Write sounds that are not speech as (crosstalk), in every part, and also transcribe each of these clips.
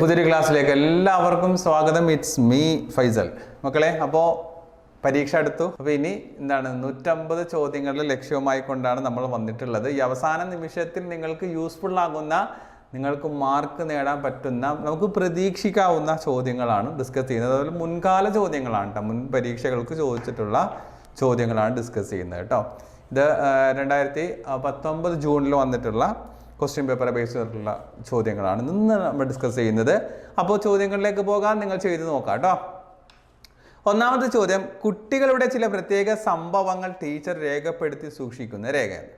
പുതിയൊരു ക്ലാസ്സിലേക്ക് എല്ലാവർക്കും സ്വാഗതം. It's me Faisal. മക്കളെ അപ്പോൾ പരീക്ഷ അടുത്തു. അപ്പോൾ ഇനി എന്താണ് നൂറ്റമ്പത് ചോദ്യങ്ങളുടെ ലക്ഷ്യവുമായി കൊണ്ടാണ് നമ്മൾ വന്നിട്ടുള്ളത്. ഈ അവസാന നിമിഷത്തിൽ നിങ്ങൾക്ക് യൂസ്ഫുൾ ആകുന്ന നിങ്ങൾക്ക് മാർക്ക് നേടാൻ പറ്റുന്ന നമുക്ക് പ്രതീക്ഷിക്കാവുന്ന ചോദ്യങ്ങളാണ് ഡിസ്കസ് ചെയ്യുന്നത്. അതുപോലെ മുൻകാല ചോദ്യങ്ങളാണ് കേട്ടോ മുൻ പരീക്ഷകൾക്ക് ചോദിച്ചിട്ടുള്ള ചോദ്യങ്ങളാണ് ഡിസ്കസ് ചെയ്യുന്നത് കേട്ടോ ഇത് രണ്ടായിരത്തി പത്തൊമ്പത് ജൂണിൽ വന്നിട്ടുള്ള ക്വസ്റ്റ്യൻ പേപ്പർ ബേസ് ചെയ്തിട്ടുള്ള ചോദ്യങ്ങളാണ് ഇന്ന് നമ്മൾ ഡിസ്കസ് ചെയ്യുന്നത്. അപ്പോൾ ചോദ്യങ്ങളിലേക്ക് പോകാൻ നിങ്ങൾ ചെയ്ത് നോക്കാം കേട്ടോ. ഒന്നാമത്തെ ചോദ്യം കുട്ടികളുടെ ചില പ്രത്യേക സംഭവങ്ങൾ ടീച്ചർ രേഖപ്പെടുത്തി സൂക്ഷിക്കുന്ന രേഖയാണ്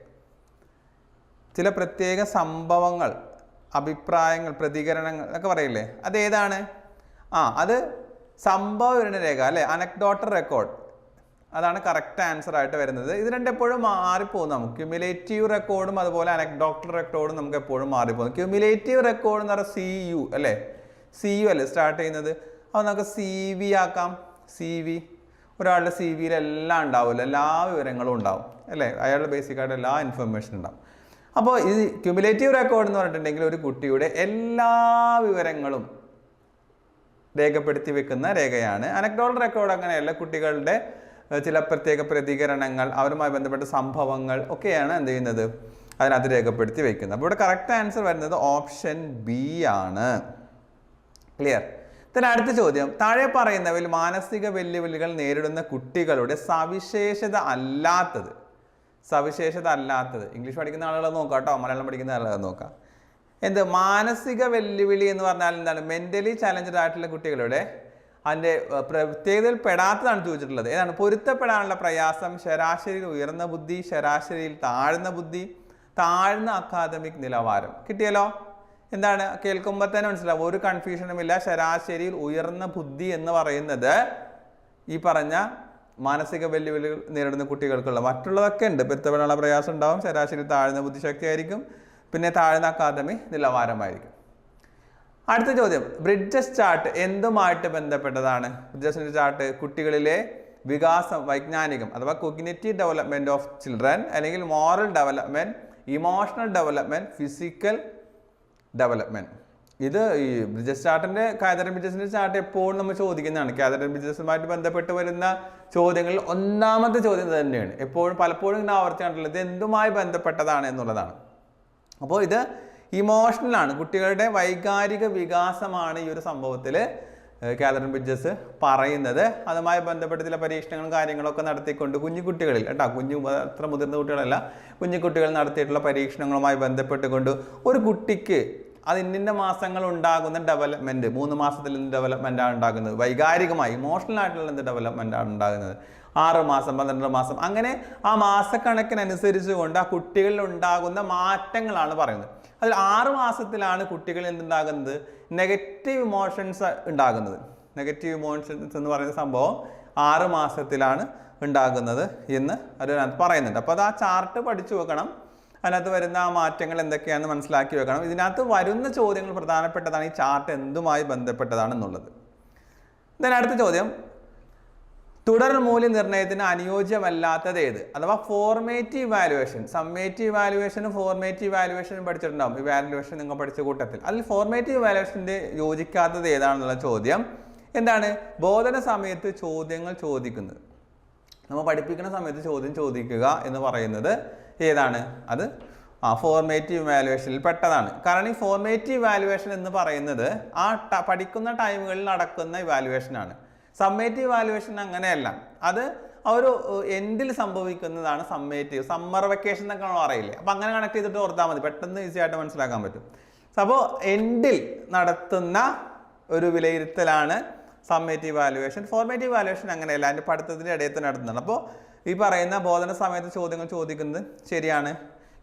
ചില പ്രത്യേക സംഭവങ്ങൾ അഭിപ്രായങ്ങൾ പ്രതികരണങ്ങൾ എന്നൊക്കെ പറയില്ലേ? അത് ഏതാണ്? ആ അത് സംഭവ വിവരണ രേഖ അല്ലേ? അനക്ഡോട്ടർ റെക്കോർഡ് അതാണ് കറക്റ്റ് ആൻസർ ആയിട്ട് വരുന്നത്. ഇത് രണ്ടെപ്പോഴും മാറിപ്പോകും നമുക്ക്. ക്യുമുലേറ്റീവ് റെക്കോർഡും അതുപോലെ അനക്ഡോക്ടർ റെക്കോർഡും നമുക്ക് എപ്പോഴും മാറിപ്പോകും. ക്യുമുലേറ്റീവ് റെക്കോർഡ് എന്ന് പറയുന്നത് സി യു അല്ലേ? സി യു അല്ലേ സ്റ്റാർട്ട് ചെയ്യുന്നത്? അപ്പോൾ നമുക്ക് സി വി ആക്കാം. സി വി ഒരാളുടെ സി വിയിൽ എല്ലാം ഉണ്ടാവില്ല എല്ലാ വിവരങ്ങളും ഉണ്ടാവും. അല്ലേ? അയാളുടെ ബേസിക് ആയിട്ട് എല്ലാ ഇൻഫർമേഷൻ ഉണ്ടാവും. അപ്പോൾ ഇത് ക്യുമുലേറ്റീവ് റെക്കോർഡ് എന്ന് പറഞ്ഞിട്ടുണ്ടെങ്കിൽ ഒരു കുട്ടിയുടെ എല്ലാ വിവരങ്ങളും രേഖപ്പെടുത്തി വെക്കുന്ന രേഖയാണ്. അനക്ഡോൾ റെക്കോർഡ് അങ്ങനെയല്ല. കുട്ടികളുടെ ചില പ്രത്യേക പ്രതികരണങ്ങൾ അവരുമായി ബന്ധപ്പെട്ട സംഭവങ്ങൾ ഒക്കെയാണ് എന്ത് ചെയ്യുന്നത്? അതിനകത്ത് രേഖപ്പെടുത്തി വെക്കുന്നത്. അപ്പോൾ ഇവിടെ കറക്റ്റ് ആൻസർ വരുന്നത് ഓപ്ഷൻ ബി ആണ്. ക്ലിയർ ഇതിന് അടുത്ത ചോദ്യം. താഴെ പറയുന്നവയിൽ മാനസിക വെല്ലുവിളികൾ നേരിടുന്ന കുട്ടികളുടെ സവിശേഷത അല്ലാത്തത്. സവിശേഷത അല്ലാത്തത്. ഇംഗ്ലീഷ് പഠിക്കുന്ന ആളുകളെ നോക്കാം കേട്ടോ. മലയാളം പഠിക്കുന്ന ആളുകളെ നോക്കാം. എന്ത്? മാനസിക വെല്ലുവിളി എന്ന് പറഞ്ഞാൽ എന്താണ്? മെന്റലി ചലഞ്ചഡ് ആയിട്ടുള്ള കുട്ടികളുടെ അതിന്റെ പ്രത്യേകതയിൽ പെടാത്തതാണ് ചോദിച്ചിട്ടുള്ളത്. ഏതാണ്? പൊരുത്തപ്പെടാനുള്ള പ്രയാസം ശരാശരിയിൽ ഉയർന്ന ബുദ്ധി ശരാശരിയിൽ താഴ്ന്ന ബുദ്ധി താഴ്ന്ന അക്കാദമിക് നിലവാരം. കിട്ടിയല്ലോ? എന്താണ്? കേൾക്കുമ്പോൾ തന്നെ മനസ്സിലാവും. ഒരു കൺഫ്യൂഷനും ഇല്ല. ശരാശരിയിൽ ഉയർന്ന ബുദ്ധി എന്ന് പറയുന്നത് ഈ പറഞ്ഞ മാനസിക വെല്ലുവിളികൾ നേരിടുന്ന കുട്ടികൾക്കുള്ള. മറ്റുള്ളതൊക്കെ ഉണ്ട്. പൊരുത്തപ്പെടാനുള്ള പ്രയാസം ഉണ്ടാവും. ശരാശരി താഴ്ന്ന ബുദ്ധിശക്തി ആയിരിക്കും പിന്നെ താഴ്ന്ന അക്കാദമി നിലവാരമായിരിക്കും. അടുത്ത ചോദ്യം. ബ്രിഡ്ജസ് ചാർട്ട് എന്തുമായിട്ട് ബന്ധപ്പെട്ടതാണ്? ബ്രിഡ്ജസ് ചാർട്ട് കുട്ടികളിലെ വികാസം വൈജ്ഞാനികം അഥവാ കൊഗ്നേറ്റീവ് ഡെവലപ്മെന്റ് ഓഫ് ചിൽഡ്രൻ അല്ലെങ്കിൽ moral development emotional development physical development ഇത് ഈ ബ്രിഡ്ജസ് ചാർട്ടിന്റെ കാതരൻ ബ്രിഡ്ജസിന്റെ ചാർട്ട് എപ്പോഴും നമ്മൾ ചോദിക്കുന്നതാണ്. കാതരൻ ബ്രിഡ്ജസുമായിട്ട് ബന്ധപ്പെട്ട് വരുന്ന ചോദ്യങ്ങളിൽ ഒന്നാമത്തെ ചോദ്യം തന്നെയാണ്. എപ്പോഴും പലപ്പോഴും ഇങ്ങനെ ആവർത്തിക്കാറുള്ളത് ഇത് എന്തുമായി ബന്ധപ്പെട്ടതാണ് എന്നുള്ളതാണ്. അപ്പോൾ ഇത് ഇമോഷണൽ ആണ്. കുട്ടികളുടെ വൈകാരിക വികാസമാണ് ഈ ഒരു സംഭവത്തിൽ കാലറിൻ ബിഡ്ജസ് പറയുന്നത്. അതുമായി ബന്ധപ്പെട്ട് ചില പരീക്ഷണങ്ങളും കാര്യങ്ങളൊക്കെ നടത്തിക്കൊണ്ട് കുഞ്ഞു കുട്ടികളിൽ കേട്ടോ കുഞ്ഞു അത്ര മുതിർന്ന കുട്ടികളല്ല കുഞ്ഞു കുട്ടികൾ നടത്തിയിട്ടുള്ള പരീക്ഷണങ്ങളുമായി ബന്ധപ്പെട്ടുകൊണ്ട് ഒരു കുട്ടിക്ക് അത് ഇന്നിന്ന മാസങ്ങൾ ഉണ്ടാകുന്ന ഡെവലപ്മെന്റ് മൂന്ന് മാസത്തിൽ എന്ത് ഡെവലപ്മെന്റാണ് ഉണ്ടാകുന്നത്? വൈകാരികമായി ഇമോഷണൽ ആയിട്ടുള്ള എന്ത് ഡെവലപ്മെന്റ് ആണ് ഉണ്ടാകുന്നത്? ആറ് മാസം പന്ത്രണ്ട് മാസം അങ്ങനെ ആ മാസക്കണക്കിനനുസരിച്ച് കൊണ്ട് ആ കുട്ടികളിൽ ഉണ്ടാകുന്ന മാറ്റങ്ങളാണ് പറയുന്നത്. അതിൽ ആറ് മാസത്തിലാണ് കുട്ടികളിൽ എന്തുണ്ടാകുന്നത്? നെഗറ്റീവ് ഇമോഷൻസ് ഉണ്ടാകുന്നത്. നെഗറ്റീവ് ഇമോഷൻസ് എന്ന് പറയുന്ന സംഭവം ആറ് മാസത്തിലാണ് ഉണ്ടാകുന്നത് എന്ന് അതിനകത്ത് പറയുന്നുണ്ട്. അപ്പോൾ അത് ആ ചാർട്ട് പഠിച്ചു വെക്കണം. അതിനകത്ത് വരുന്ന ആ മാറ്റങ്ങൾ എന്തൊക്കെയാണെന്ന് മനസ്സിലാക്കി വെക്കണം. ഇതിനകത്ത് വരുന്ന ചോദ്യങ്ങൾ പ്രധാനപ്പെട്ടതാണ് ഈ ചാർട്ട് എന്തുമായി ബന്ധപ്പെട്ടതാണെന്നുള്ളത്. then അടുത്ത ചോദ്യം. തുടർ മൂല്യനിർണയത്തിന് അനുയോജ്യമല്ലാത്തത് ഏത്? അഥവാ ഫോർമേറ്റീവ് വാലുവേഷൻ സമ്മേറ്റീവ് വാലുവേഷനും ഫോർമേറ്റീവ് വാലുവേഷനും പഠിച്ചിട്ടുണ്ടാവും. ഈ വാലുവേഷൻ നിങ്ങൾ പഠിച്ച കൂട്ടത്തിൽ. അതിൽ ഫോർമേറ്റീവ് വാലുവേഷന്റെ യോജിക്കാത്തത് ഏതാണെന്നുള്ള ചോദ്യം. എന്താണ്? ബോധന സമയത്ത് ചോദ്യങ്ങൾ ചോദിക്കുന്നത്. നമ്മൾ പഠിപ്പിക്കുന്ന സമയത്ത് ചോദ്യം ചോദിക്കുക എന്ന് പറയുന്നത് ഏതാണ്? അത് ആ ഫോർമേറ്റീവ് വാലുവേഷനിൽ പെട്ടതാണ്. കാരണം ഈ ഫോർമേറ്റീവ് വാലുവേഷൻ എന്ന് പറയുന്നത് ആ പഠിക്കുന്ന ടൈമുകളിൽ നടക്കുന്ന ഇവാലുവേഷൻ ആണ്. സമ്മേറ്റീവ് വാലുവേഷൻ അങ്ങനെയല്ല. അത് ഒരു എൻഡിൽ സംഭവിക്കുന്നതാണ് സമ്മേറ്റീവ്. സമ്മർ വെക്കേഷൻ എന്നൊക്കെ നമ്മൾ പറയില്ലേ. അപ്പം അങ്ങനെ കണക്ട് ചെയ്തിട്ട് ഓർത്താൽ മതി. പെട്ടെന്ന് ഈസി ആയിട്ട് മനസ്സിലാക്കാൻ പറ്റും. അപ്പോൾ എൻഡിൽ നടത്തുന്ന ഒരു വിലയിരുത്തലാണ് സമ്മേറ്റീവ് വാലുവേഷൻ ഫോർമേറ്റീവ് വാലുവേഷൻ അങ്ങനെയല്ല. അതിന്റെ പഠിത്തത്തിന്റെ ഇടയിൽ തന്നെ നടത്തുന്നതാണ്. അപ്പോൾ ഈ പറയുന്ന ബോധന സമയത്ത് ചോദ്യങ്ങൾ ചോദിക്കുന്നത് ശരിയാണ്.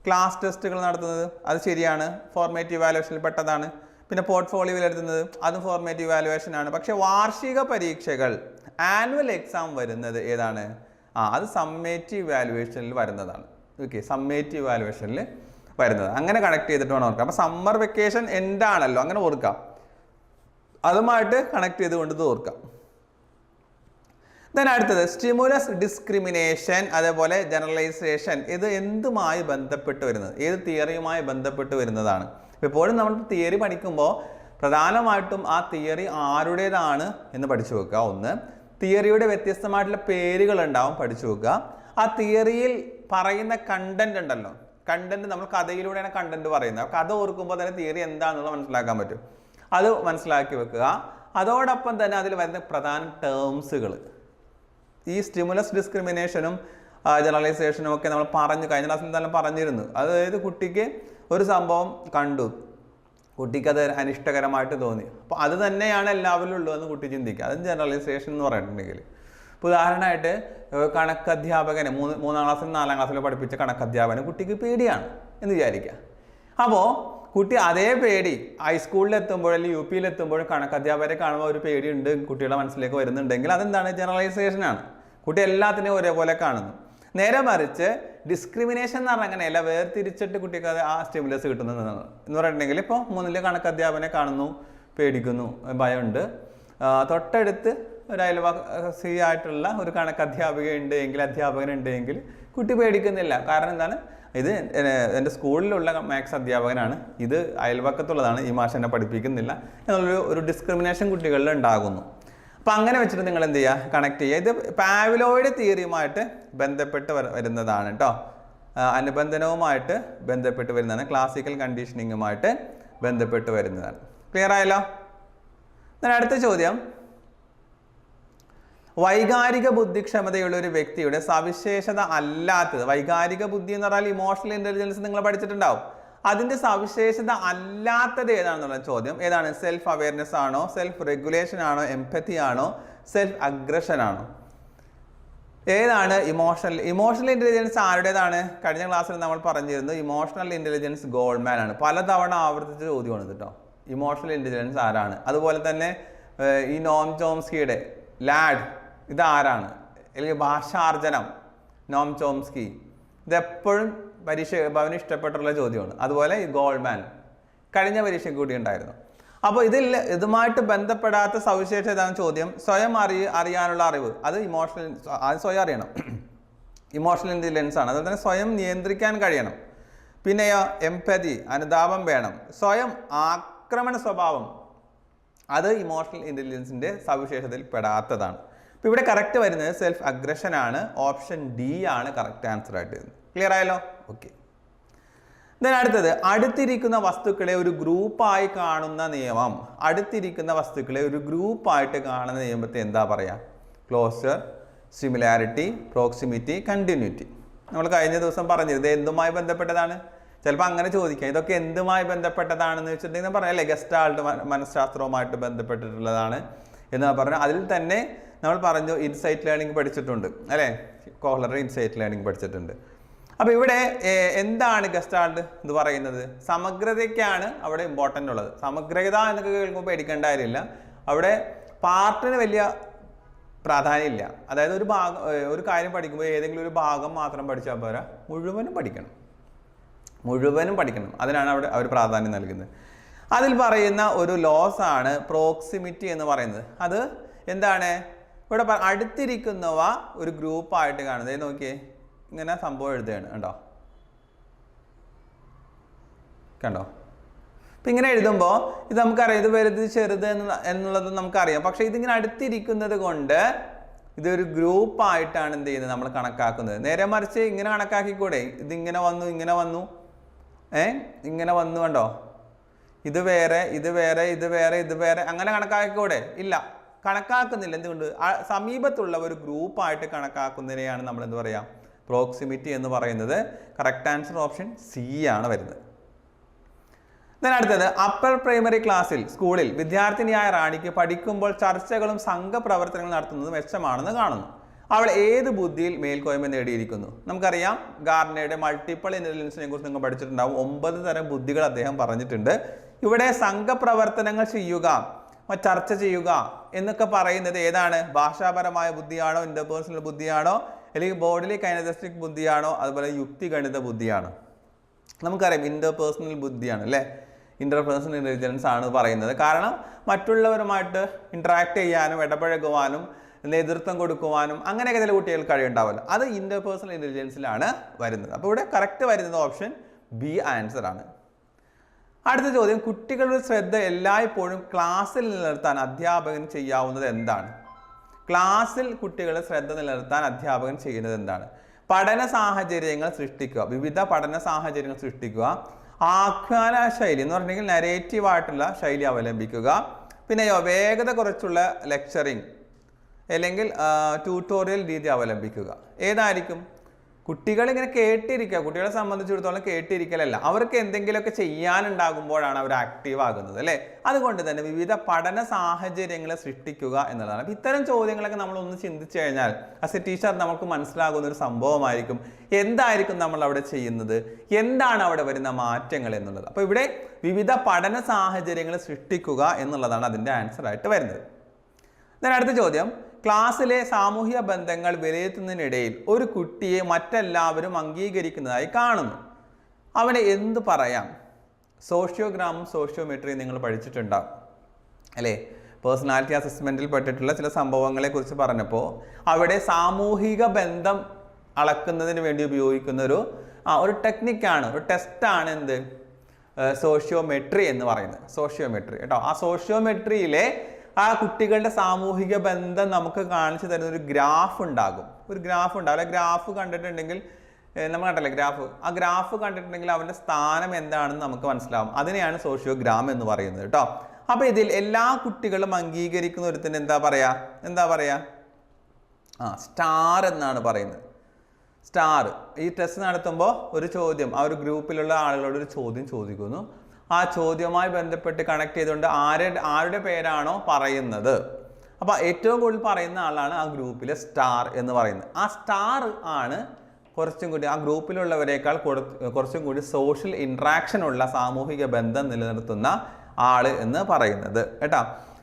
ക്ലാസ് ടെസ്റ്റുകൾ നടത്തുന്നത് അത് ശരിയാണ്. ഫോർമേറ്റീവ് വാലുവേഷനിൽ പെട്ടതാണ്. പിന്നെ പോർട്ട്ഫോളിയോ വിലയിരുത്തുന്നത് അതും ഫോർമേറ്റീവ് വാലുവേഷൻ ആണ്. പക്ഷേ വാർഷിക പരീക്ഷകൾ ആനുവൽ എക്സാം വരുന്നത് ഏതാണ്? ആ അത് സമ്മേറ്റീവ് വാലുവേഷനിൽ വരുന്നതാണ്. ഓക്കെ സമ്മേറ്റീവ് വാലുവേഷനിൽ വരുന്നത്. അങ്ങനെ കണക്ട് ചെയ്തിട്ട് വേണം ഓർക്കാം. അപ്പോൾ സമ്മർ വെക്കേഷൻ എന്താണല്ലോ? അങ്ങനെ ഓർക്കാം. അതുമായിട്ട് കണക്ട് ചെയ്തുകൊണ്ട് ഓർക്കാം. ദെൻ അടുത്തത് സ്റ്റിമുലസ് ഡിസ്ക്രിമിനേഷൻ അതേപോലെ ജനറലൈസേഷൻ ഇത് എന്തുമായി ബന്ധപ്പെട്ട് വരുന്നത്? ഏത് തിയറിയുമായി ബന്ധപ്പെട്ട് വരുന്നതാണ്? ഇപ്പോഴും നമ്മൾ തിയറി പഠിക്കുമ്പോൾ പ്രധാനമായിട്ടും ആ തിയറി ആരുടേതാണ് എന്ന് പഠിച്ചു വെക്കുക. ഒന്ന് തിയറിയുടെ വ്യത്യസ്തമായിട്ടുള്ള പേരുകൾ ഉണ്ടാവും പഠിച്ചു വെക്കുക. ആ തിയറിയിൽ പറയുന്ന കണ്ടന്റ് ഉണ്ടല്ലോ. കണ്ടന്റ് നമ്മൾ കഥയിലൂടെയാണ് കണ്ടന്റ് പറയുന്നത്. കഥ ഓർക്കുമ്പോൾ തന്നെ തിയറി എന്താണെന്നുള്ളത് മനസ്സിലാക്കാൻ പറ്റും. അത് മനസ്സിലാക്കി വെക്കുക. അതോടൊപ്പം തന്നെ അതിൽ വരുന്ന പ്രധാന ടേംസുകൾ ഈ സ്റ്റിമുലസ് ഡിസ്ക്രിമിനേഷനും ജനറലൈസേഷനും ഒക്കെ നമ്മൾ പറഞ്ഞു കഴിഞ്ഞ ക്ലാസ്സിൽ തന്നെ പറഞ്ഞിരുന്നു. അതായത് കുട്ടിക്ക് ഒരു സംഭവം കണ്ടു. കുട്ടിക്കത് അനിഷ്ടകരമായിട്ട് തോന്നി. അപ്പോൾ അത് തന്നെയാണ് എല്ലാവരിലും ഉള്ളതെന്ന് കുട്ടി ചിന്തിക്കുക. അത് ജനറലൈസേഷൻ എന്ന് പറഞ്ഞിട്ടുണ്ടെങ്കിൽ. ഇപ്പോൾ ഉദാഹരണമായിട്ട് കണക്ക് കണക്കധ്യാപകനെ മൂന്ന് മൂന്നാം ക്ലാസ്സിൽ നാലാം ക്ലാസ്സിൽ പഠിപ്പിച്ച കണക്ക് കണക്കധ്യാപകനെ കുട്ടിക്ക് പേടിയാണ് എന്ന് വിചാരിക്കുക. അപ്പോൾ കുട്ടി അതേ പേടി ഹൈസ്കൂളിൽ എത്തുമ്പോൾ അല്ലെങ്കിൽ യു പിയിൽ കണക്ക് കണക്കധ്യാപകരെ കാണുമ്പോൾ ഒരു പേടിയുണ്ട് കുട്ടിയുടെ മനസ്സിലേക്ക് വരുന്നുണ്ടെങ്കിൽ അതെന്താണ്? ജനറലൈസേഷനാണ് കുട്ടി എല്ലാത്തിനെയും ഒരേപോലെ കാണുന്നു. നേരെ മറിച്ച് ഡിസ്ക്രിമിനേഷൻ എന്ന് പറഞ്ഞാൽ അങ്ങനെയല്ല വേർതിരിച്ചിട്ട് കുട്ടിക്ക് ആ സ്റ്റിമുലസ് കിട്ടുന്നത് എന്ന് പറഞ്ഞിട്ടുണ്ടെങ്കിൽ ഇപ്പോൾ മൂന്നിൽ കണക്ക് അധ്യാപനെ കാണുന്നു പേടിക്കുന്നു ഭയമുണ്ട്. തൊട്ടടുത്ത് ഒരു അയൽവാസി ആയിട്ടുള്ള ഒരു കണക്ക് അധ്യാപിക ഉണ്ട് എങ്കിൽ അധ്യാപകൻ എങ്കിൽ കുട്ടി പേടിക്കുന്നില്ല. കാരണം എന്താണ്? ഇത് എന്റെ സ്കൂളിലുള്ള മാത്സ് അധ്യാപകനാണ്. ഇത് അയൽവക്കത്തുള്ളതാണ് ഈ മാഷ് എന്നെ പഠിപ്പിക്കുന്നില്ല. എന്നുള്ളൊരു ഒരു ഡിസ്ക്രിമിനേഷൻ കുട്ടികളിൽ ഉണ്ടാകുന്നു. അപ്പം അങ്ങനെ വെച്ചിട്ട് നിങ്ങൾ എന്ത് ചെയ്യുക? കണക്ട് ചെയ്യുക. ഇത് പാവിലോയിഡ് തിയറിയുമായിട്ട് ബന്ധപ്പെട്ട് വരുന്നതാണ് കേട്ടോ അനുബന്ധനവുമായിട്ട് ബന്ധപ്പെട്ട് വരുന്നതാണ്. ക്ലാസിക്കൽ കണ്ടീഷനിങ്ങുമായിട്ട് ബന്ധപ്പെട്ട് വരുന്നതാണ്. ക്ലിയർ ആയല്ലോ? എന്നാൽ അടുത്ത ചോദ്യം. വൈകാരിക ബുദ്ധിക്ഷമതയുള്ള ഒരു വ്യക്തിയുടെ സവിശേഷത അല്ലാത്തത്. വൈകാരിക ബുദ്ധി എന്ന് പറഞ്ഞാൽ ഇമോഷണൽ ഇന്റലിജൻസ് നിങ്ങൾ പഠിച്ചിട്ടുണ്ടാവും. അതിന്റെ സവിശേഷത അല്ലാത്തത് ഏതാണെന്നുള്ള ചോദ്യം. ഏതാണ്? സെൽഫ് അവയർനെസ് ആണോ? സെൽഫ് റെഗുലേഷൻ ആണോ? എംപത്തി ആണോ? സെൽഫ് അഗ്രഷൻ ആണോ? ഏതാണ് ഇമോഷണൽ ഇമോഷണൽ ഇന്റലിജൻസ് ആരുടേതാണ്? കഴിഞ്ഞ ക്ലാസ്സിൽ നമ്മൾ പറഞ്ഞിരുന്നു ഇമോഷണൽ ഇന്റലിജൻസ് ഗോൾഡ്മാൻ ആണ്. പലതവണ ആവർത്തിച്ച ചോദ്യമാണ് കേട്ടോ ഇമോഷണൽ ഇന്റലിജൻസ് ആരാണ്? അതുപോലെ തന്നെ ഈ നോം ചോംസ്കിയുടെ ലാഡ് ഇത് ആരാണ് അല്ലെങ്കിൽ ഭാഷാർജനം നോം ചോംസ്കി. ഇതെപ്പോഴും പരീക്ഷ ഭവന് ഇഷ്ടപ്പെട്ടുള്ള ചോദ്യമാണ്. അതുപോലെ ഈ ഗോൾഡ്മാൻ കഴിഞ്ഞ പരീക്ഷയ്ക്ക് കൂടി ഉണ്ടായിരുന്നു. അപ്പോൾ ഇതിൽ ഇതുമായിട്ട് ബന്ധപ്പെടാത്ത സവിശേഷത ചോദ്യം? സ്വയം അറിയ അറിയാനുള്ള അറിവ്. അത് ഇമോഷണൽ അത് സ്വയം അറിയണം. (clears throat) ഇമോഷണൽ ഇന്റലിജൻസ് ആണ്. അതുപോലെ തന്നെ സ്വയം നിയന്ത്രിക്കാൻ കഴിയണം. പിന്നെയോ എംപതി അനുതാപം വേണം. സ്വയം ആക്രമണ സ്വഭാവം. അത് ഇമോഷണൽ ഇന്റലിജൻസിന്റെ സവിശേഷതയിൽ പെടാത്തതാണ്. അപ്പോൾ ഇവിടെ കറക്റ്റ് വരുന്നത് സെൽഫ് അഗ്രഷനാണ് ഓപ്ഷൻ ഡി ആണ് കറക്റ്റ് ആൻസർ ആയിട്ട് വരുന്നത്. ക്ലിയർ ആയല്ലോ? ഓക്കെ ദെൻ അടുത്തത് അടുത്തിരിക്കുന്ന വസ്തുക്കളെ ഒരു ഗ്രൂപ്പായി കാണുന്ന നിയമം. അടുത്തിരിക്കുന്ന വസ്തുക്കളെ ഒരു ഗ്രൂപ്പായിട്ട് കാണുന്ന നിയമത്തെ എന്താ പറയുക ക്ലോസർ സിമിലാരിറ്റി പ്രോക്സിമിറ്റി കണ്ടിന്യൂറ്റി നമ്മൾ കഴിഞ്ഞ ദിവസം പറഞ്ഞിരുന്നത് എന്തുമായി ബന്ധപ്പെട്ടതാണ്? ചിലപ്പോൾ അങ്ങനെ ചോദിക്കാം. ഇതൊക്കെ എന്തുമായി ബന്ധപ്പെട്ടതാണെന്ന് വെച്ചിട്ടുണ്ടെങ്കിൽ പറഞ്ഞല്ലേ ഗസ്റ്റാൾട്ട് മനഃശാസ്ത്രവുമായിട്ട് ബന്ധപ്പെട്ടിട്ടുള്ളതാണ് എന്ന് പറഞ്ഞാൽ അതിൽ തന്നെ നമ്മൾ പറഞ്ഞു ഇൻസൈറ്റ് ലേണിംഗ് പഠിച്ചിട്ടുണ്ട്. അല്ലേ? കോഹ്ലർ ഇൻസൈറ്റ് ലേണിംഗ് പഠിച്ചിട്ടുണ്ട്. അപ്പോൾ ഇവിടെ എന്താണ് ഗസ്റ്റാൾട്ട് എന്ന് പറയുന്നത്? സമഗ്രതയ്ക്കാണ് അവിടെ ഇമ്പോർട്ടന്റ് ഉള്ളത്. സമഗ്രത എന്നൊക്കെ കേൾക്കുമ്പോൾ പേടിക്കേണ്ട കാര്യമില്ല. അവിടെ പാർട്ടിന് വലിയ പ്രാധാന്യമില്ല. അതായത് ഒരു ഭാഗം ഒരു കാര്യം പഠിക്കുമ്പോൾ ഏതെങ്കിലും ഒരു ഭാഗം മാത്രം പഠിച്ചാൽ പോരാ. മുഴുവനും പഠിക്കണം. മുഴുവനും പഠിക്കണം. അതിനാണ് അവിടെ അവർ പ്രാധാന്യം നൽകുന്നത്. അതിൽ പറയുന്ന ഒരു ലോസ് ആണ് പ്രോക്സിമിറ്റി എന്ന് പറയുന്നത്. അത് എന്താണ്? ഇവിടെ അടുത്തിരിക്കുന്നവ ഒരു ഗ്രൂപ്പായിട്ട് കാണുന്നത്. നോക്കിയേ. ഇങ്ങനെ സംഭവം എഴുതുകയാണ് കണ്ടോ? കണ്ടോ? അപ്പം ഇങ്ങനെ എഴുതുമ്പോൾ ഇത് നമുക്കറിയാം ഇത് വലുത് ചെറുത് എന്ന് എന്നുള്ളത് നമുക്കറിയാം. പക്ഷേ ഇതിങ്ങനെ അടുത്തിരിക്കുന്നത് കൊണ്ട് ഇതൊരു ഗ്രൂപ്പായിട്ടാണ് എന്ത് ചെയ്യുന്നത് നമ്മൾ കണക്കാക്കുന്നത്. നേരെ മറിച്ച് ഇങ്ങനെ കണക്കാക്കിക്കൂടെ? ഇതിങ്ങനെ വന്നു ഇങ്ങനെ വന്നു. ഏ? ഇങ്ങനെ വന്നു കണ്ടോ? ഇത് വേറെ ഇത് വേറെ ഇത് വേറെ ഇത് വേറെ. അങ്ങനെ കണക്കാക്കിക്കൂടെ? ഇല്ല. കണക്കാക്കുന്നില്ല. എന്തുകൊണ്ട്? സമീപത്തുള്ള ഒരു ഗ്രൂപ്പായിട്ട് കണക്കാക്കുന്നതിനെയാണ് നമ്മൾ എന്ത് പറയാം? പ്രോക്സിമിറ്റി എന്ന് പറയുന്നത് കറക്റ്റ് ആൻസർ ഓപ്ഷൻ സി ആണ് വരുന്നത്. ഞാൻ അടുത്തത് അപ്പർ പ്രൈമറി ക്ലാസ്സിൽ സ്കൂളിൽ വിദ്യാർത്ഥിനിയായ റാണിക്ക് പഠിക്കുമ്പോൾ ചർച്ചകളും സംഘപ്രവർത്തനങ്ങളും നടത്തുന്നത് മെച്ചമാണെന്ന് കാണുന്നു. അവൾ ഏത് ബുദ്ധിയിൽ മേൽക്കോയ്മ നേടിയിരിക്കുന്നു? നമുക്കറിയാം ഗാർണയുടെ മൾട്ടിപ്പിൾ ഇന്റലിജൻസിനെ കുറിച്ച് നിങ്ങൾ പഠിച്ചിട്ടുണ്ടാവും. ഒമ്പത് തരം ബുദ്ധികൾ അദ്ദേഹം പറഞ്ഞിട്ടുണ്ട്. ഇവിടെ സംഘപ്രവർത്തനങ്ങൾ ചെയ്യുക ചർച്ച ചെയ്യുക എന്നൊക്കെ പറയുന്നത് ഏതാണ്? ഭാഷാപരമായ ബുദ്ധിയാണോ ഇന്റർപേഴ്സണൽ ബുദ്ധിയാണോ? അല്ലെങ്കിൽ ബോഡിലെ കൈനദസ്റ്റിക് ബുദ്ധിയാണോ അതുപോലെ യുക്തിഗണിത ബുദ്ധിയാണോ? നമുക്കറിയാം ഇന്റർപേഴ്സണൽ ബുദ്ധിയാണ് അല്ലേ? ഇന്റർപേഴ്സണൽ ഇന്റലിജൻസ് ആണ് പറയുന്നത്. കാരണം മറ്റുള്ളവരുമായിട്ട് ഇൻട്രാക്ട് ചെയ്യാനും ഇടപഴകുവാനും നേതൃത്വം കൊടുക്കുവാനും അങ്ങനെയൊക്കെ ചില കുട്ടികൾക്ക് കഴിവുണ്ടാവുമല്ലോ അത് ഇന്റർപേഴ്സണൽ ഇന്റലിജൻസിലാണ് വരുന്നത്. അപ്പോൾ ഇവിടെ കറക്റ്റ് വരുന്നത് ഓപ്ഷൻ ബി ആൻസർ ആണ്. അടുത്ത ചോദ്യം കുട്ടികളുടെ ശ്രദ്ധ എല്ലായ്പ്പോഴും ക്ലാസ്സിൽ നിലനിർത്താൻ അധ്യാപകൻ ചെയ്യാവുന്നത് എന്താണ്? ക്ലാസ്സിൽ കുട്ടികളെ ശ്രദ്ധ നിലനിർത്താൻ അധ്യാപകൻ ചെയ്യുന്നത് എന്താണ്? പഠന സാഹചര്യങ്ങൾ സൃഷ്ടിക്കുക. വിവിധ പഠന സാഹചര്യങ്ങൾ സൃഷ്ടിക്കുക. ആഖ്യാന ശൈലി എന്ന് പറഞ്ഞിട്ടുണ്ടെങ്കിൽ നരേറ്റീവ് ആയിട്ടുള്ള ശൈലി അവലംബിക്കുക. പിന്നെയോ വേഗത കുറച്ചുള്ള ലെക്ചറിങ് അല്ലെങ്കിൽ ട്യൂട്ടോറിയൽ രീതി അവലംബിക്കുക. ഏതായിരിക്കും? കുട്ടികൾ ഇങ്ങനെ കേട്ടിരിക്കുക. കുട്ടികളെ സംബന്ധിച്ചിടത്തോളം കേട്ടിരിക്കലല്ല. അവർക്ക് എന്തെങ്കിലുമൊക്കെ ചെയ്യാനുണ്ടാകുമ്പോഴാണ് അവർ ആക്റ്റീവ് ആകുന്നത് അല്ലേ? അതുകൊണ്ട് തന്നെ വിവിധ പഠന സാഹചര്യങ്ങളെ സൃഷ്ടിക്കുക എന്നുള്ളതാണ്. അപ്പം ഇത്തരം ചോദ്യങ്ങളൊക്കെ നമ്മൾ ഒന്ന് ചിന്തിച്ചു കഴിഞ്ഞാൽ ആസ് എ ടീച്ചർ നമുക്ക് മനസ്സിലാകുന്ന ഒരു സംഭവമായിരിക്കും. എന്തായിരിക്കും നമ്മൾ അവിടെ ചെയ്യുന്നത്? എന്താണ് അവിടെ വരുന്ന മാറ്റങ്ങൾ എന്നുള്ളത്? അപ്പോൾ ഇവിടെ വിവിധ പഠന സാഹചര്യങ്ങൾ സൃഷ്ടിക്കുക എന്നുള്ളതാണ് അതിന്റെ ആൻസർ ആയിട്ട് വരുന്നത്. അടുത്ത ചോദ്യം. ക്ലാസ്സിലെ സാമൂഹിക ബന്ധങ്ങൾ വിലയിരുത്തുന്നതിനിടയിൽ ഒരു കുട്ടിയെ മറ്റെല്ലാവരും അംഗീകരിക്കുന്നതായി കാണുന്നു. അവനെ എന്ത് പറയാം? സോഷ്യോഗ്രാമും സോഷ്യോമെട്രിയും നിങ്ങൾ പഠിച്ചിട്ടുണ്ടാവും അല്ലേ? പേഴ്സണാലിറ്റി അസസ്മെന്റിൽ പെട്ടിട്ടുള്ള ചില സംഭവങ്ങളെക്കുറിച്ച് പറഞ്ഞപ്പോൾ അവിടെ സാമൂഹിക ബന്ധം അളക്കുന്നതിന് വേണ്ടി ഉപയോഗിക്കുന്ന ഒരു ആ ഒരു ടെക്നിക്കാണ് ഒരു ടെസ്റ്റാണ് എന്ത്? സോഷ്യോമെട്രി എന്ന് പറയുന്നത്. സോഷ്യോമെട്രി. കേട്ടോ? ആ സോഷ്യോമെട്രിയിലെ ആ കുട്ടികളുടെ സാമൂഹിക ബന്ധം നമുക്ക് കാണിച്ചു തരുന്ന ഒരു ഗ്രാഫ് ഉണ്ടാകും. ഒരു ഗ്രാഫ് ഉണ്ടാകും. ആ ഗ്രാഫ് കണ്ടിട്ടുണ്ടെങ്കിൽ നമ്മൾ കണ്ടല്ലേ ഗ്രാഫ്? ആ ഗ്രാഫ് കണ്ടിട്ടുണ്ടെങ്കിൽ അവന്റെ സ്ഥാനം എന്താണെന്ന് നമുക്ക് മനസ്സിലാവും. അതിനെയാണ് സോഷ്യോഗ്രാം എന്ന് പറയുന്നത് കേട്ടോ. അപ്പോൾ ഇതിൽ എല്ലാ കുട്ടികളും അംഗീകരിക്കുന്ന ഒരുത്തിന് എന്താ പറയാ? എന്താ പറയാ? ആ സ്റ്റാർ എന്നാണ് പറയുന്നത്. സ്റ്റാർ. ഈ ടെസ്റ്റ് നടത്തുമ്പോൾ ഒരു ചോദ്യം ആ ഒരു ഗ്രൂപ്പിലുള്ള ആളുകളോട് ഒരു ചോദ്യം ചോദിക്കുന്നു. ആ ചോദ്യവുമായി ബന്ധപ്പെട്ട് കണക്ട് ചെയ്തുകൊണ്ട് ആരെ ആരുടെ പേരാണോ പറയുന്നത്. അപ്പോൾ ഏറ്റവും കൂടുതൽ പറയുന്ന ആളാണ് ആ ഗ്രൂപ്പിലെ സ്റ്റാർ എന്ന് പറയുന്നത്. ആ സ്റ്റാർ ആണ് കുറച്ചും കൂടി ആ ഗ്രൂപ്പിലുള്ളവരെക്കാൾ കുറച്ചും കൂടി സോഷ്യൽ ഇൻട്രാക്ഷൻ ഉള്ള സാമൂഹിക ബന്ധം നിലനിർത്തുന്ന ആൾ എന്ന് പറയുന്നത്. കേട്ടോ?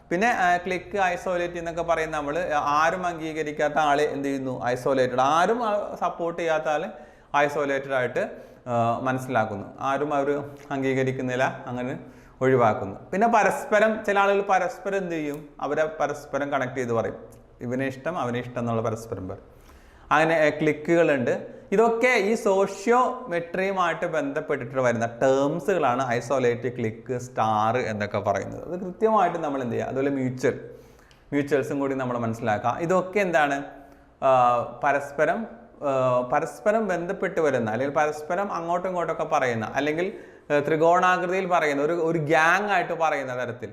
പിന്നെ ക്ലിക്ക് ഐസോലേറ്റ് എന്നൊക്കെ പറയുന്ന നമ്മൾ ആരും അംഗീകരിക്കാത്ത ആളെ എന്ത് ചെയ്യുന്നു? ഐസോലേറ്റഡ് ആരും സപ്പോർട്ട് ചെയ്യാത്ത ആൾ ഐസോലേറ്റഡ് ആയിട്ട് മനസ്സിലാക്കുന്നു. ആരും അവർ അംഗീകരിക്കുന്നില്ല അങ്ങനെ ഒഴിവാക്കുന്നു. പിന്നെ പരസ്പരം ചില ആളുകൾ പരസ്പരം എന്ത് ചെയ്യും? അവരെ പരസ്പരം കണക്ട് ചെയ്ത് പറയും. ഇവനെ ഇഷ്ടം അവനെ ഇഷ്ടം എന്നുള്ള പരസ്പരം പറയും. അങ്ങനെ ക്ലിക്കുകളുണ്ട്. ഇതൊക്കെ ഈ സോഷ്യോ മെട്രിയുമായിട്ട് ബന്ധപ്പെട്ടിട്ട് വരുന്ന ടേംസുകളാണ് ഐസോലേറ്റ് ക്ലിക്ക് സ്റ്റാർ എന്നൊക്കെ പറയുന്നത്. അത് കൃത്യമായിട്ട് നമ്മൾ എന്ത് ചെയ്യുക? അതുപോലെ മ്യൂച്വൽ മ്യൂച്വൽസും കൂടി നമ്മൾ മനസ്സിലാക്കുക. ഇതൊക്കെ എന്താണ്? പരസ്പരം പരസ്പരം ബന്ധപ്പെട്ട് വരുന്ന അല്ലെങ്കിൽ പരസ്പരം അങ്ങോട്ടും ഇങ്ങോട്ടൊക്കെ പറയുന്ന അല്ലെങ്കിൽ ത്രികോണാകൃതിയിൽ പറയുന്ന ഒരു ഒരു ഗ്യാങ് ആയിട്ട് പറയുന്ന തരത്തിൽ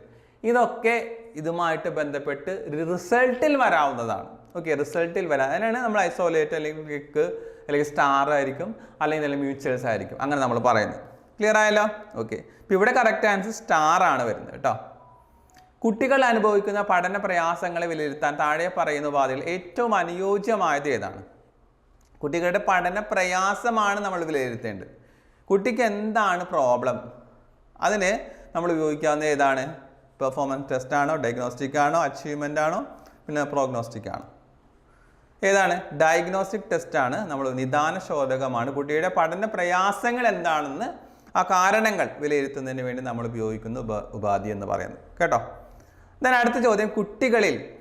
ഇതൊക്കെ ഇതുമായിട്ട് ബന്ധപ്പെട്ട് റിസൾട്ടിൽ വരാവുന്നതാണ്. ഓക്കെ റിസൾട്ടിൽ വരാം അതിനാണ് നമ്മൾ ഐസോലേറ്റ് അല്ലെങ്കിൽ കിക്ക് അല്ലെങ്കിൽ സ്റ്റാർ ആയിരിക്കും അല്ലെങ്കിൽ അല്ലെങ്കിൽ മ്യൂച്വൽസ് ആയിരിക്കും അങ്ങനെ നമ്മൾ പറയുന്നത്. ക്ലിയർ ആയല്ലോ? ഓക്കെ ഇപ്പം ഇവിടെ കറക്റ്റ് ആൻസർ സ്റ്റാർ ആണ് വരുന്നത് കേട്ടോ. കുട്ടികൾ അനുഭവിക്കുന്ന പഠന പ്രയാസങ്ങളെ വിലയിരുത്താൻ താഴെ പറയുന്ന ഉപാധികൾ ഏറ്റവും അനുയോജ്യമായത് ഏതാണ്? കുട്ടികളുടെ പഠന പ്രയാസമാണ് നമ്മൾ വിലയിരുത്തേണ്ടത്. കുട്ടിക്ക് എന്താണ് പ്രോബ്ലം അതിന് നമ്മൾ ഉപയോഗിക്കാവുന്ന ഏതാണ്? പെർഫോമൻസ് ടെസ്റ്റ് ആണോ ഡയഗ്നോസ്റ്റിക് ആണോ അച്ചീവ്മെന്റ് ആണോ പിന്നെ പ്രോഗ്നോസ്റ്റിക് ആണോ? ഏതാണ്? ഡയഗ്നോസ്റ്റിക് ടെസ്റ്റ് ആണ് നമ്മൾ നിദാന ശോധകമാണ്. കുട്ടിയുടെ പഠന പ്രയാസങ്ങൾ എന്താണെന്ന് ആ കാരണങ്ങൾ വിലയിരുത്തുന്നതിന് വേണ്ടി നമ്മൾ ഉപയോഗിക്കുന്ന ഉപ ഉപാധി എന്ന് പറയുന്നത്. കേട്ടോ? then അടുത്ത ചോദ്യം. കുട്ടികളിൽ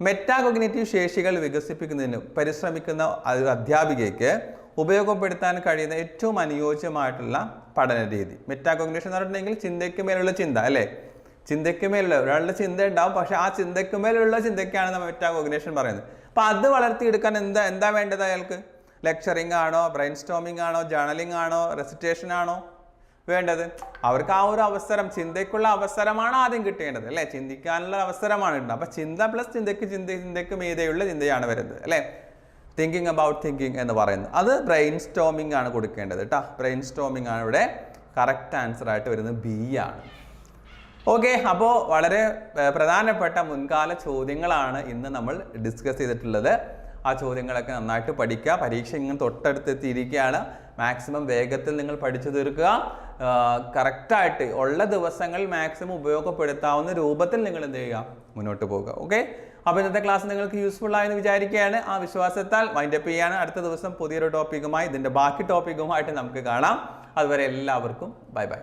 മെറ്റാകോഗ്നേറ്റീവ് ശേഷികൾ വികസിപ്പിക്കുന്നതിന് പരിശ്രമിക്കുന്ന ഒരു അധ്യാപികയ്ക്ക് ഉപയോഗപ്പെടുത്താൻ കഴിയുന്ന ഏറ്റവും അനുയോജ്യമായിട്ടുള്ള പഠന രീതി മെറ്റാകോഗ്നേഷൻ എന്ന് പറഞ്ഞിട്ടുണ്ടെങ്കിൽ ചിന്തയ്ക്ക് മേലുള്ള ചിന്ത അല്ലേ? ചിന്തയ്ക്ക് മേലുള്ള ഒരാളുടെ ചിന്ത ഉണ്ടാവും. പക്ഷെ ആ ചിന്തയ്ക്ക് മേലുള്ള ചിന്തയ്ക്കാണ് നമ്മൾ മെറ്റാകോഗ്നേഷൻ പറയുന്നത്. അപ്പം അത് വളർത്തിയെടുക്കാൻ എന്താ എന്താ വേണ്ടത് അയാൾക്ക്? ലെക്ചറിങ് ആണോ ബ്രെയിൻ സ്റ്റോമിംഗ് ആണോ ജേണലിംഗ് ആണോ റെസിറ്റേഷൻ ആണോ? വേണ്ടത്? അവർക്ക് ആ ഒരു അവസരം ചിന്തയ്ക്കുള്ള അവസരമാണ് ആദ്യം കിട്ടേണ്ടത് അല്ലേ? ചിന്തിക്കാനുള്ള അവസരമാണ് ഉണ്ടാകും അപ്പം ചിന്ത പ്ലസ് ചിന്തയ്ക്ക് ചിന്ത ചിന്തയ്ക്ക് മീതെയുള്ള ചിന്തയാണ് വരുന്നത് അല്ലേ? തിങ്കിങ് അബൌട്ട് തിങ്കിങ് എന്ന് പറയുന്നത്. അത് ബ്രെയിൻ സ്റ്റോമിംഗ് ആണ് കൊടുക്കേണ്ടത് കേട്ടോ ബ്രെയിൻ സ്റ്റോമിംഗ് ആണ് ഇവിടെ കറക്റ്റ് ആൻസർ ആയിട്ട് വരുന്നത് ബി ആണ്. ഓക്കെ അപ്പോൾ വളരെ പ്രധാനപ്പെട്ട മുൻകാല ചോദ്യങ്ങളാണ് ഇന്ന് നമ്മൾ ഡിസ്കസ് ചെയ്തിട്ടുള്ളത്. ആ ചോദ്യങ്ങളൊക്കെ നന്നായിട്ട് പഠിക്കുക. പരീക്ഷ ഇങ്ങനെ തൊട്ടടുത്തെത്തിയിരിക്കുകയാണ്. മാക്സിമം വേഗത്തിൽ നിങ്ങൾ പഠിച്ചു തീർക്കുക. കറക്റ്റായിട്ട് ഉള്ള ദിവസങ്ങൾ മാക്സിമം ഉപയോഗപ്പെടുത്താവുന്ന രൂപത്തിൽ നിങ്ങൾ എന്ത് ചെയ്യുക? മുന്നോട്ട് പോകുക. ഓക്കെ അപ്പോൾ ഇന്നത്തെ ക്ലാസ് നിങ്ങൾക്ക് യൂസ്ഫുൾ ആയെന്ന് വിചാരിക്കുകയാണ്. ആ വിശ്വാസത്താൽ വൈൻഡ് അപ്പ് ചെയ്യാണ്. അടുത്ത ദിവസം പുതിയൊരു ടോപ്പിക്കുമായി ഇതിന്റെ ബാക്കി ടോപ്പിക്കുമായിട്ട് നമുക്ക് കാണാം. അതുവരെ എല്ലാവർക്കും ബൈ ബൈ